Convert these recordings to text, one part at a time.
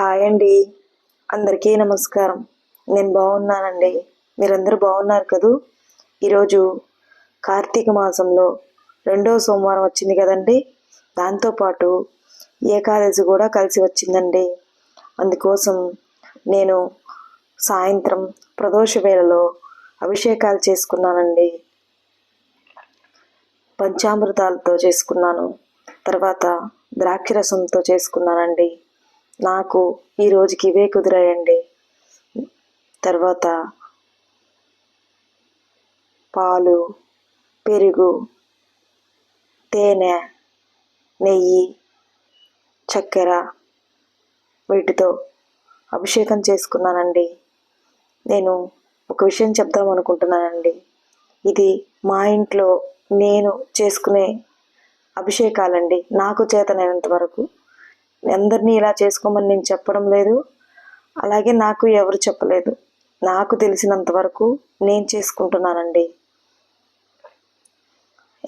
Hi అండి. అందరికీ నమస్కారం. నేను బాగున్నానండి. మీరందరూ బాగున్నారు కదూ? ఈరోజు కార్తీక మాసంలో రెండో సోమవారం వచ్చింది కదండి. దాంతోపాటు ఏకాదశి కూడా కలిసి వచ్చిందండి. అందుకోసం నేను సాయంత్రం ప్రదోష వేళలో అభిషేకాలు చేసుకున్నానండి. పంచామృతాలతో చేసుకున్నాను. తర్వాత ద్రాక్షరసంతో చేసుకున్నానండి. నాకు ఈ రోజుకి ఇవే కుదిరాయండి. తర్వాత పాలు పెరుగు తేనె నెయ్యి చక్కెర వీటితో అభిషేకం చేసుకున్నానండి. నేను ఒక విషయం చెప్దాం అనుకుంటున్నానండి. ఇది మా ఇంట్లో నేను చేసుకునే అభిషేకాలండి. నాకు చేతనైనంత వరకు అందరినీ ఇలా చేసుకోమని నేను చెప్పడం లేదు. అలాగే నాకు ఎవరు చెప్పలేదు. నాకు తెలిసినంత వరకు నేను చేసుకుంటున్నానండి.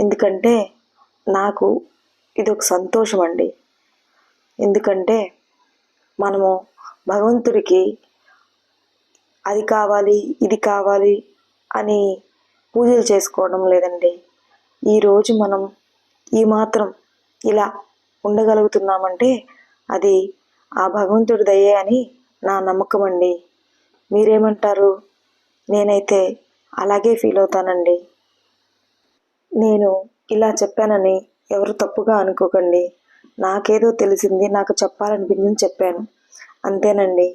ఎందుకంటే నాకు ఇది ఒక సంతోషం అండి ఎందుకంటే మనము భగవంతుడికి అది కావాలి ఇది కావాలి అని పూజలు చేసుకోవడం లేదండి. ఈరోజు మనం ఈ మాత్రం ఇలా ఉండగలుగుతున్నామంటే అది ఆ భగవంతుడి దయే అని నా నమ్మకం అండి మీరేమంటారు? నేనైతే అలాగే ఫీల్ అవుతానండి. నేను ఇలా చెప్పానని ఎవరు తప్పుగా అనుకోకండి. నాకేదో తెలిసింది నాకు చెప్పాలనిపించింది చెప్పాను. అంతేనండి.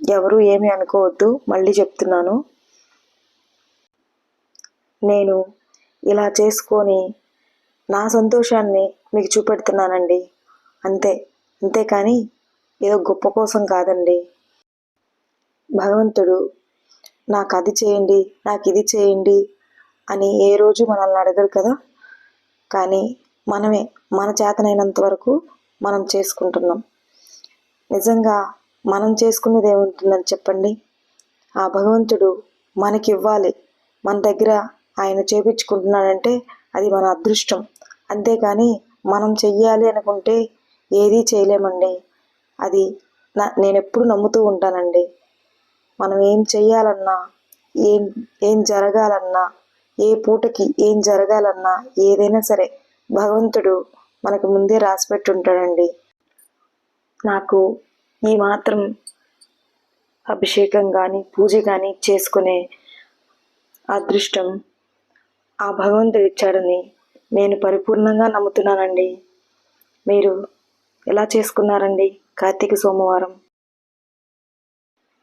ఎవరు ఏమి అనుకోవద్దు మళ్ళీ చెప్తున్నాను. నేను ఇలా చేసుకొని నా సంతోషాన్ని మీకు చూపెడుతున్నానండి. అంతే. అంతేకాని ఏదో గొప్ప కోసం కాదండి. భగవంతుడు నాకు అది చేయండి నాకు ఇది చేయండి అని ఏ రోజు మనల్ని అడగరు కదా. కానీ మనమే మన చేతనైనంత వరకు మనం చేసుకుంటున్నాం. నిజంగా మనం చేసుకునేది ఏముంటుందని చెప్పండి. ఆ భగవంతుడు మనకి ఇవ్వాలి మన దగ్గర ఆయన చేపించుకుంటున్నాడంటే అది మన అదృష్టం. అంతేకాని మనం చెయ్యాలి అనుకుంటే ఏదీ చేయలేమండి. అది నా నేను ఎప్పుడు నమ్ముతూ ఉంటానండి. మనం ఏం చేయాలన్నా ఏం ఏం జరగాలన్నా ఏ పూటకి ఏం జరగాలన్నా ఏదైనా సరే భగవంతుడు మనకు ముందే రాసిపెట్టి ఉంటాడండి నాకు ఈ మాత్రం అభిషేకం కానీ పూజ కానీ చేసుకునే అదృష్టం ఆ భగవంతుడు ఇచ్చాడని నేను పరిపూర్ణంగా నమ్ముతున్నానండి. మీరు ఎలా చేసుకున్నారండి? కార్తీక సోమవారం.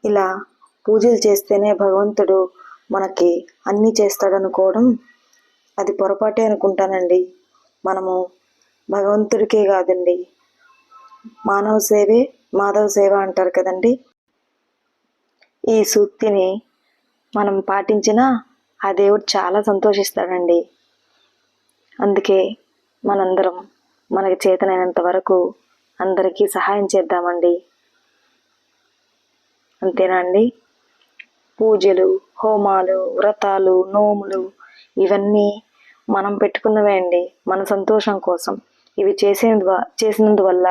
ఇలా పూజలు చేస్తేనే భగవంతుడు మనకి అన్నీ చేస్తాడనుకోవడం అది పొరపాటే అనుకుంటానండి. మనము భగవంతుడికే కాదండి. మానవ సేవే మాధవ సేవ అంటారు కదండి. ఈ సూక్తిని మనం పాటించినా ఆ దేవుడు చాలా సంతోషిస్తాడండి. అందుకే మనందరం మనకి చేతనైనంత వరకు అందరికీ సహాయం చేద్దామండి. అంతేనా అండి? పూజలు హోమాలు వ్రతాలు నోములు ఇవన్నీ మనం పెట్టుకున్నవే అండి. మన సంతోషం కోసం. ఇవి చేసేందు చేసినందువల్ల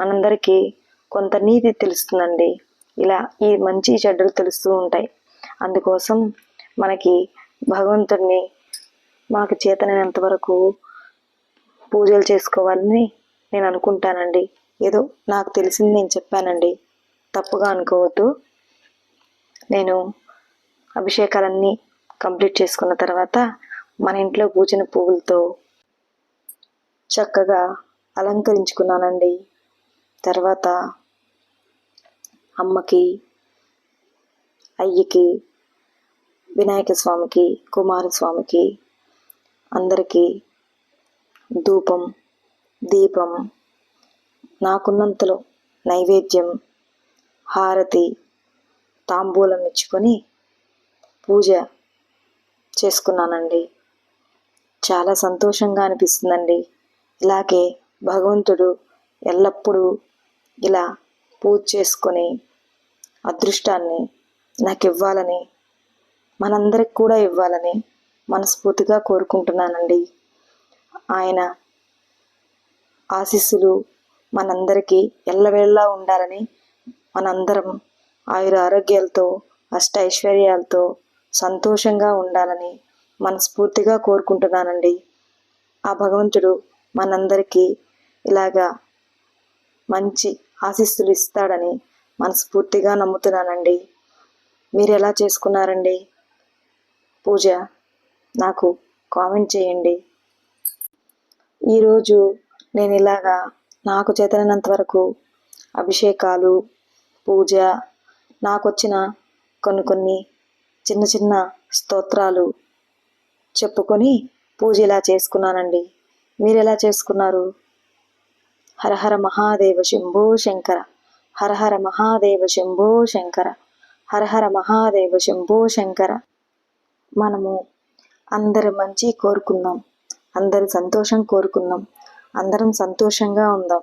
మనందరికీ కొంత నీతి తెలుస్తుందండి. ఇలా ఈ మంచి చెడ్డలు తెలుస్తూ ఉంటాయి. అందుకోసం మనకి భగవంతుడిని మాకు చేతనైనంత వరకు పూజలు చేసుకోవాలని నేను అనుకుంటానండి. ఏదో నాకు తెలిసింది నేను చెప్పానండి. తప్పుగా అనుకోవద్దు. నేను అభిషేకాలన్నీ కంప్లీట్ చేసుకున్న తర్వాత మన ఇంట్లో పూచిన పువ్వులతో చక్కగా అలంకరించుకున్నానండి. తర్వాత అమ్మకి అయ్యకి వినాయక స్వామికి కుమారస్వామికి అందరికీ ధూపం దీపం. నాకున్నంతలో నైవేద్యం హారతి తాంబూలం ఇచ్చుకొని పూజ చేసుకున్నానండి. చాలా సంతోషంగా అనిపిస్తుందండి. ఇలాగే భగవంతుడు ఎల్లప్పుడూ ఇలా పూజ చేసుకొని అదృష్టాన్ని నాకు ఇవ్వాలని మనందరికి కూడా ఇవ్వాలని మనస్ఫూర్తిగా కోరుకుంటున్నానండి. ఆయన ఆశీస్సులు మనందరికీ ఎల్లవేళలా ఉండాలని మనందరం ఆయుర ఆరోగ్యాలతో అష్ట ఐశ్వర్యాలతో సంతోషంగా ఉండాలని మనస్ఫూర్తిగా కోరుకుంటున్నానండి. ఆ భగవంతుడు మనందరికీ ఇలాగా మంచి ఆశీస్సులు ఇస్తాడని మనస్ఫూర్తిగా నమ్ముతున్నానండి. మీరు ఎలా చేసుకున్నారండి? పూజ నాకు కామెంట్ చేయండి. ఈరోజు నేను ఇలాగా నాకు చేతనైనంత వరకు అభిషేకాలు పూజ నాకు వచ్చిన కొన్ని కొన్ని చిన్న చిన్న స్తోత్రాలు చెప్పుకొని పూజ ఇలా చేసుకున్నానండి. మీరు ఎలా చేసుకున్నారు? హరహర మహాదేవ శంభో శంకర హరహర మహాదేవ శంభో శంకర హరహర మహాదేవ శంభో శంకర. మనము అందరి మంచి కోరుకుందాం. అందరి సంతోషం కోరుకుందాం. అందరం సంతోషంగా ఉందాం.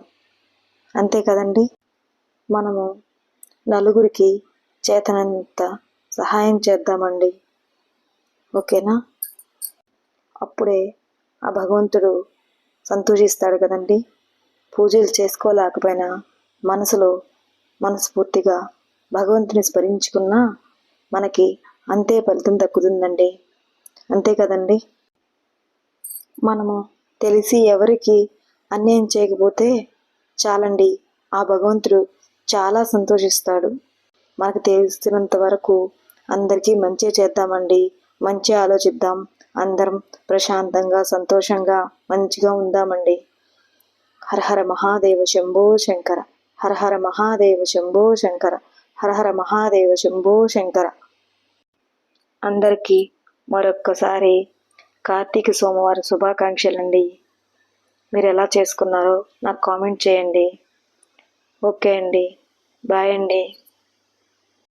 అంతే కదండి? మనము నలుగురికి చేతనంత సహాయం చేద్దామండి. ఓకేనా? అప్పుడే ఆ భగవంతుడు సంతోషిస్తాడు కదండి? పూజలు చేసుకోలేకపోయినా మనసులో మనస్ఫూర్తిగా భగవంతుని స్మరించుకున్నా మనకి అంతే ఫలితం దక్కుతుందండి. అంతే కదండి? మనము తెలిసి ఎవరికి అన్యాయం చేయకపోతే చాలండి. ఆ భగవంతుడు చాలా సంతోషిస్తాడు. మనకు తెలిసినంత వరకు అందరికీ మంచి చేద్దామండి. మంచి ఆలోచిద్దాం. అందరం ప్రశాంతంగా సంతోషంగా మంచిగా ఉందామండి. హరహర మహాదేవ శంభో శంకర. హరహర మహాదేవ శంభో శంకర. హరహర మహాదేవ శంభో శంకర. అందరికీ మరొక్కసారి కార్తీక సోమవారం శుభాకాంక్షలండి. మీరు ఎలా చేసుకున్నారో నాకు కామెంట్ చేయండి. ఓకే అండి. బాయ్ అండి.